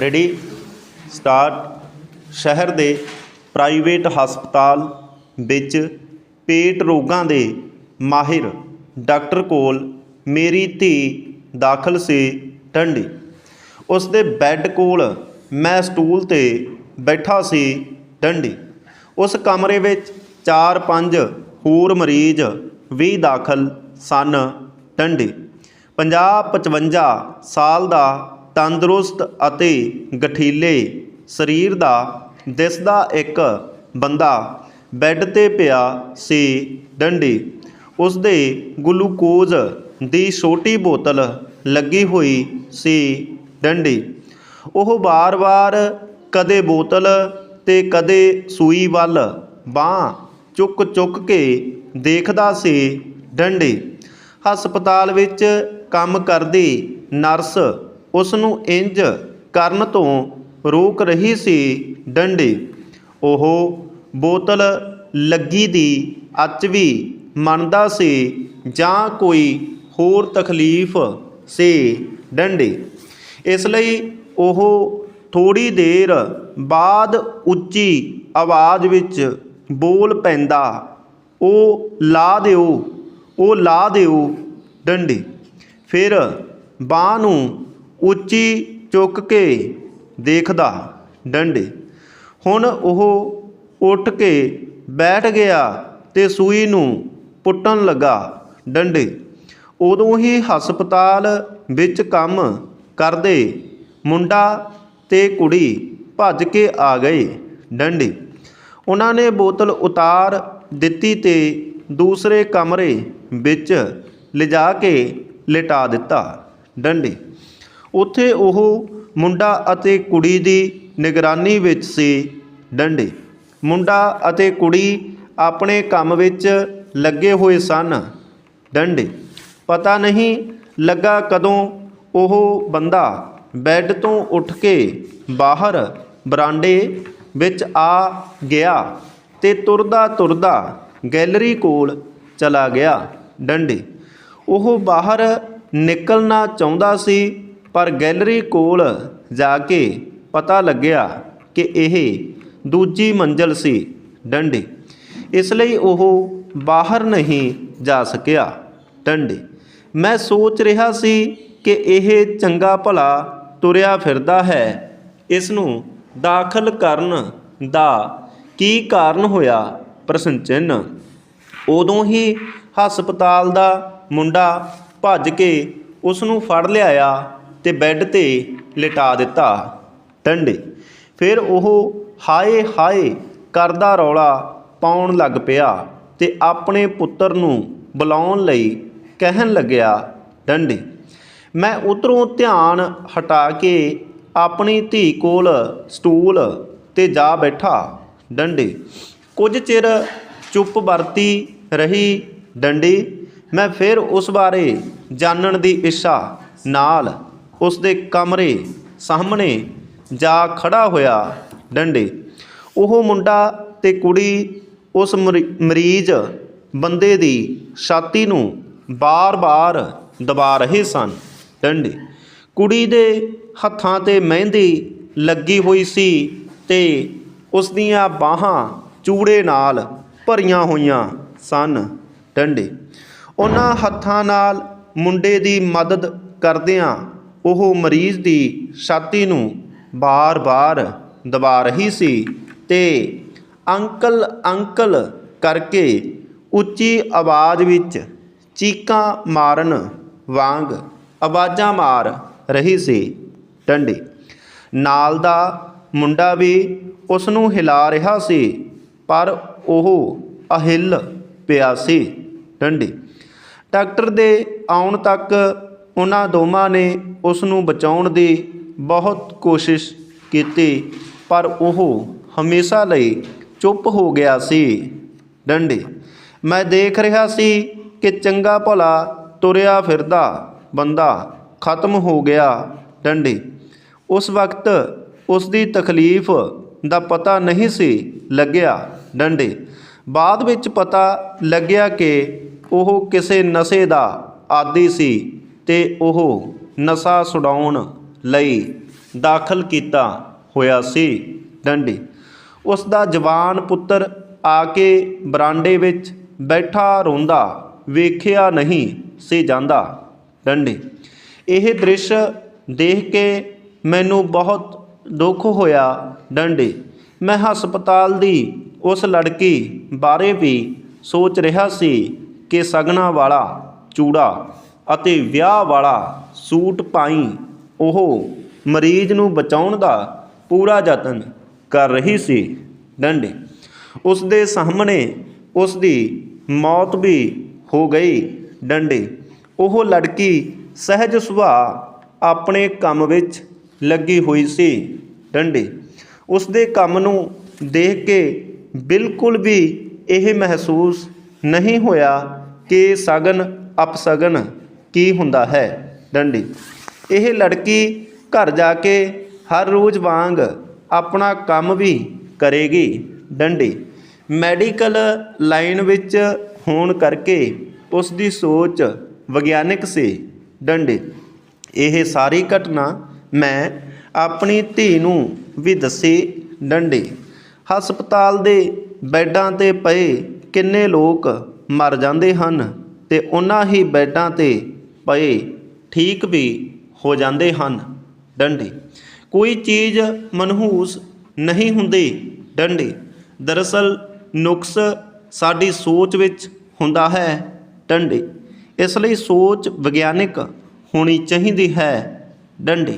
Ready start ਸ਼ਹਿਰ ਦੇ private ਹਸਪਤਾਲ ਵਿੱਚ ਪੇਟ ਰੋਗਾਂ ਦੇ ਮਾਹਿਰ ਡਾਕਟਰ ਕੋਲ ਮੇਰੀ ਧੀ ਦਾਖਲ ਸੀ ਟੰਡੀ। ਉਸ ਦੇ ਬੈੱਡ ਕੋਲ ਮੈਂ ਸਟੂਲ ਤੇ ਬੈਠਾ ਸੀ ਠੰਡੀ ਉਸ ਕਮਰੇ ਵਿੱਚ 4-5 ਹੋਰ ਮਰੀਜ਼ ਵੀ ਦਾਖਲ ਸਨ ਡੰਡੀ 50-55 ਸਾਲ ਦਾ ਤੰਦਰੁਸਤ ਅਤੇ ਗਠੀਲੇ ਸਰੀਰ ਦਾ ਦਿਸਦਾ ਇੱਕ ਬੰਦਾ ਬੈੱਡ ਤੇ ਪਿਆ ਸੀ ਡੰਡੀ। ਉਸ ਦੇ ਗਲੂਕੋਜ਼ ਦੀ ਛੋਟੀ ਬੋਤਲ ਲੱਗੀ ਹੋਈ ਸੀ ਡੰਡੀ। ਉਹ ਵਾਰ-ਵਾਰ ਕਦੇ ਬੋਤਲ ਤੇ ਕਦੇ ਸੂਈ ਵੱਲ ਬਾਹ ਚੁੱਕ-ਚੁੱਕ ਕੇ ਦੇਖਦਾ ਸੀ ਡੰਡੀ। ਹਸਪਤਾਲ ਵਿੱਚ ਕੰਮ ਕਰਦੀ ਨਰਸ ਉਸ ਨੂੰ ਇੰਜ ਕਰਨ ਤੋਂ ਰੋਕ ਰਹੀ ਸੀ ਡੰਡੀ। ਉਹ ਬੋਤਲ ਲੱਗੀ ਦੀ ਅੱਜ ਵੀ ਮੰਨਦਾ ਸੀ ਜਾਂ ਕੋਈ ਹੋਰ ਤਕਲੀਫ ਸੀ ਡੰਡੀ। ਇਸ ਲਈ ਉਹ ਥੋੜੀ ਦੇਰ ਬਾਅਦ ਉੱਚੀ ਆਵਾਜ਼ ਵਿੱਚ ਬੋਲ ਪੈਂਦਾ, ਉਹ ਲਾ ਦਿਓ, ਉਹ ਲਾ ਦਿਓ ਡੰਡੀ। ਫਿਰ ਬਾਹ ਨੂੰ ਉੱਚੀ ਚੁੱਕ ਕੇ ਦੇਖਦਾ ਡੰਡੇ। ਹੁਣ ਉਹ ਉੱਠ ਕੇ ਬੈਠ ਗਿਆ ਤੇ ਸੂਈ ਨੂੰ ਪੁੱਟਣ ਲੱਗਾ ਡੰਡੇ। ਉਦੋਂ ਹੀ ਹਸਪਤਾਲ ਵਿੱਚ ਕੰਮ ਕਰਦੇ ਮੁੰਡਾ ਤੇ ਕੁੜੀ ਭੱਜ ਕੇ ਆ ਗਏ ਡੰਡੇ। ਉਹਨਾਂ ਨੇ ਬੋਤਲ ਉਤਾਰ ਦਿੱਤੀ ਤੇ ਦੂਸਰੇ ਕਮਰੇ ਵਿੱਚ ਲਿਜਾ ਕੇ ਲਿਟਾ ਦਿੱਤਾ ਡੰਡੇ। ਉੱਥੇ ਉਹ ਮੁੰਡਾ ਅਤੇ ਕੁੜੀ ਦੀ ਨਿਗਰਾਨੀ ਵਿੱਚ ਸੀ ਡੰਡੇ। ਮੁੰਡਾ ਅਤੇ ਕੁੜੀ ਆਪਣੇ ਕੰਮ ਵਿੱਚ ਲੱਗੇ ਹੋਏ ਸਨ। ਡੰਡੇ। ਪਤਾ ਨਹੀਂ ਲੱਗਾ ਕਦੋਂ ਉਹ ਬੰਦਾ ਬੈੱਡ ਤੋਂ ਉੱਠ ਕੇ ਬਾਹਰ ਬਰਾਂਡੇ ਵਿੱਚ ਆ ਗਿਆ ਤੇ ਤੁਰਦਾ ਤੁਰਦਾ ਗੈਲਰੀ ਕੋਲ ਚਲਾ ਗਿਆ। ਡੰਡੇ। ਉਹ ਬਾਹਰ ਨਿਕਲਣਾ ਚਾਹੁੰਦਾ ਸੀ ਪਰ ਗੈਲਰੀ ਕੋਲ ਜਾ ਕੇ ਪਤਾ ਲੱਗਿਆ ਕਿ ਇਹ ਦੂਜੀ ਮੰਜ਼ਲ ਸੀ ਡੰਡੇ। ਇਸ ਲਈ ਉਹ ਬਾਹਰ ਨਹੀਂ ਜਾ ਸਕਿਆ ਡੰਡੇ। ਮੈਂ ਸੋਚ ਰਿਹਾ ਸੀ ਕਿ ਇਹ ਚੰਗਾ ਭਲਾ ਤੁਰਿਆ ਫਿਰਦਾ ਹੈ। ਇਸ ਨੂੰ ਦਾਖਲ ਕਰਨ ਦਾ ਕੀ ਕਾਰਨ ਹੋਇਆ ਪ੍ਰਸ਼ਨ ਚਿੰਨ੍ਹ ਉਦੋਂ ਹੀ ਹਸਪਤਾਲ ਦਾ ਮੁੰਡਾ ਭੱਜ ਕੇ ਉਸ ਨੂੰ ਫੜ ਲਿਆਇਆ ਤੇ ਬੈੱਡ ਤੇ ਲਿਟਾ ਦਿੱਤਾ ਟੰਡੇ ਫਿਰ ਉਹ ਹਾਏ ਹਾਏ ਕਰਦਾ ਰੌਲਾ ਪਾਉਣ ਲੱਗ ਪਿਆ ਤੇ ਆਪਣੇ ਪੁੱਤਰ ਨੂੰ ਬੁਲਾਉਣ ਲਈ ਕਹਿਣ ਲੱਗਿਆ ਡੰਡੇ ਮੈਂ ਉਧਰੋਂ ਧਿਆਨ ਹਟਾ ਕੇ ਆਪਣੀ ਧੀ ਕੋਲ ਸਟੂਲ ਤੇ ਜਾ ਬੈਠਾ। ਡੰਡੇ ਕੁਝ ਚਿਰ ਚੁੱਪ ਵਰਤੀ ਰਹੀ ਡੰਡੀ ਮੈਂ ਫਿਰ ਉਸ ਬਾਰੇ ਜਾਣਨ ਦੀ ਇੱਛਾ ਨਾਲ ਉਸ ਦੇ ਕਮਰੇ ਸਾਹਮਣੇ ਜਾ ਖੜਾ ਹੋਇਆ ਡੰਡੇ। ਉਹ ਮੁੰਡਾ ਤੇ ਕੁੜੀ ਉਸ ਮਰੀ- ਮਰੀਜ਼ ਬੰਦੇ ਦੀ ਛਾਤੀ ਨੂੰ ਬਾਰ-ਬਾਰ ਦਬਾ ਰਹੇ ਸਨ ਡੰਡੇ। ਕੁੜੀ ਦੇ ਹੱਥਾਂ ਤੇ ਮਹਿੰਦੀ ਲੱਗੀ ਹੋਈ ਸੀ ਤੇ ਉਸ ਦੀਆਂ ਬਾਹਾਂ ਚੂੜੇ ਨਾਲ ਭਰੀਆਂ ਹੋਈਆਂ ਸਨ ਡੰਡੇ। ਉਹਨਾਂ ਹੱਥਾਂ ਨਾਲ ਮੁੰਡੇ ਦੀ ਮਦਦ ਕਰਦਿਆਂ ਉਹ ਮਰੀਜ਼ ਦੀ ਛਾਤੀ ਨੂੰ ਬਾਰ-ਬਾਰ ਦਬਾ ਰਹੀ ਸੀ ਤੇ ਅੰਕਲ ਅੰਕਲ ਕਰਕੇ ਉੱਚੀ ਆਵਾਜ਼ ਵਿੱਚ ਚੀਕਾਂ ਮਾਰਨ ਵਾਂਗ ਆਵਾਜ਼ਾਂ ਮਾਰ ਰਹੀ ਸੀ ਡੰਡੀ। ਨਾਲ ਦਾ ਮੁੰਡਾ ਵੀ ਉਸ ਨੂੰ ਹਿਲਾ ਰਿਹਾ ਸੀ, ਪਰ ਉਹ ਅਹਿਲ ਪਿਆ ਸੀ ਡੰਡੀ। ਡਾਕਟਰ ਦੇ ਆਉਣ ਤੱਕ ਉਹਨਾਂ ਦੋਵਾਂ ਨੇ ਉਸ ਨੂੰ ਬਚਾਉਣ ਦੀ ਬਹੁਤ ਕੋਸ਼ਿਸ਼ ਕੀਤੀ, ਪਰ ਉਹ ਹਮੇਸ਼ਾ ਲਈ ਚੁੱਪ ਹੋ ਗਿਆ ਸੀ। ਡੰਡੇ, ਮੈਂ ਦੇਖ ਰਿਹਾ ਸੀ ਕਿ ਚੰਗਾ ਭਲਾ ਤੁਰਿਆ ਫਿਰਦਾ ਬੰਦਾ ਖਤਮ ਹੋ ਗਿਆ। ਡੰਡੇ, ਉਸ ਵਕਤ ਉਸ ਦੀ ਤਕਲੀਫ ਦਾ ਪਤਾ ਨਹੀਂ ਸੀ ਲੱਗਿਆ। ਡੰਡੇ, ਬਾਅਦ ਵਿੱਚ ਪਤਾ ਲੱਗਿਆ ਕਿ ਉਹ ਕਿਸੇ ਨਸ਼ੇ ਦਾ ਆਦੀ ਸੀ ਤੇ ਉਹ ਨਸ਼ਾ ਛੁਡਾਉਣ ਲਈ ਦਾਖਲ ਕੀਤਾ ਹੋਇਆ ਸੀ। ਡੰਡੀ ਉਸ ਦਾ ਜਵਾਨ ਪੁੱਤਰ ਆ ਕੇ ਬਰਾਂਡੇ ਵਿੱਚ ਬੈਠਾ ਰੋਂਦਾ ਵੇਖਿਆ ਨਹੀਂ ਸੀ ਜਾਂਦਾ। ਡੰਡੀ ਇਹ ਦ੍ਰਿਸ਼ ਦੇਖ ਕੇ ਮੈਨੂੰ ਬਹੁਤ ਦੁੱਖ ਹੋਇਆ। ਡੰਡੇ ਮੈਂ ਹਸਪਤਾਲ ਦੀ ਉਸ ਲੜਕੀ ਬਾਰੇ ਵੀ ਸੋਚ ਰਿਹਾ ਸੀ ਕਿ ਸਗਣਾ ਵਾਲਾ ਚੂੜਾ ਅਤੇ ਵਿਆਹ ਵਾਲਾ ਸੂਟ ਪਾਈ ਉਹ ਮਰੀਜ਼ ਨੂੰ ਬਚਾਉਣ ਦਾ ਪੂਰਾ ਯਤਨ ਕਰ ਰਹੀ ਸੀ। ਡੰਡੇ। ਉਸ ਦੇ ਸਾਹਮਣੇ ਉਸ ਦੀ ਮੌਤ ਵੀ ਹੋ ਗਈ। ਡੰਡੇ। ਉਹ ਲੜਕੀ ਸਹਿਜ ਸੁਭਾਅ ਆਪਣੇ ਕੰਮ ਵਿੱਚ ਲੱਗੀ ਹੋਈ ਸੀ। ਡੰਡੇ। ਉਸ ਦੇ ਕੰਮ ਨੂੰ ਦੇਖ ਕੇ ਬਿਲਕੁਲ ਵੀ ਇਹ ਮਹਿਸੂਸ ਨਹੀਂ ਹੋਇਆ ਕਿ ਸਗਨ ਅਪਸਗਨ ਕੀ ਹੁੰਦਾ ਹੈ? ਡੰਡੀ ਇਹ ਲੜਕੀ ਘਰ ਜਾ ਕੇ ਹਰ ਰੋਜ਼ ਵਾਂਗ ਆਪਣਾ ਕੰਮ ਵੀ ਕਰੇਗੀ। ਡੰਡੀ ਮੈਡੀਕਲ ਲਾਈਨ ਵਿੱਚ ਹੋਣ ਕਰਕੇ ਉਸ ਦੀ ਸੋਚ ਵਿਗਿਆਨਿਕ ਸੀ। ਡੰਡੇ ਇਹ ਸਾਰੀ ਘਟਨਾ ਮੈਂ ਆਪਣੀ ਧੀ ਨੂੰ ਵੀ ਦੱਸੀ। ਡੰਡੇ ਹਸਪਤਾਲ ਦੇ ਬੈੱਡਾਂ ਤੇ ਪਏ ਕਿੰਨੇ ਲੋਕ ਮਰ ਜਾਂਦੇ ਹਨ ਤੇ ਉਹਨਾਂ ਹੀ ਬੈੱਡਾਂ ਤੇ ਪਏ ਠੀਕ ਵੀ ਹੋ ਜਾਂਦੇ ਹਨ। ਡੰਡੇ। ਕੋਈ ਚੀਜ਼ ਮਨਹੂਸ ਨਹੀਂ ਹੁੰਦੀ। ਡੰਡੇ ਦਰਅਸਲ ਨੁਕਸ ਸਾਡੀ ਸੋਚ ਵਿੱਚ ਹੁੰਦਾ ਹੈ। ਡੰਡੇ ਇਸ ਲਈ ਸੋਚ ਵਿਗਿਆਨਿਕ ਹੋਣੀ ਚਾਹੀਦੀ ਹੈ। ਡੰਡੇ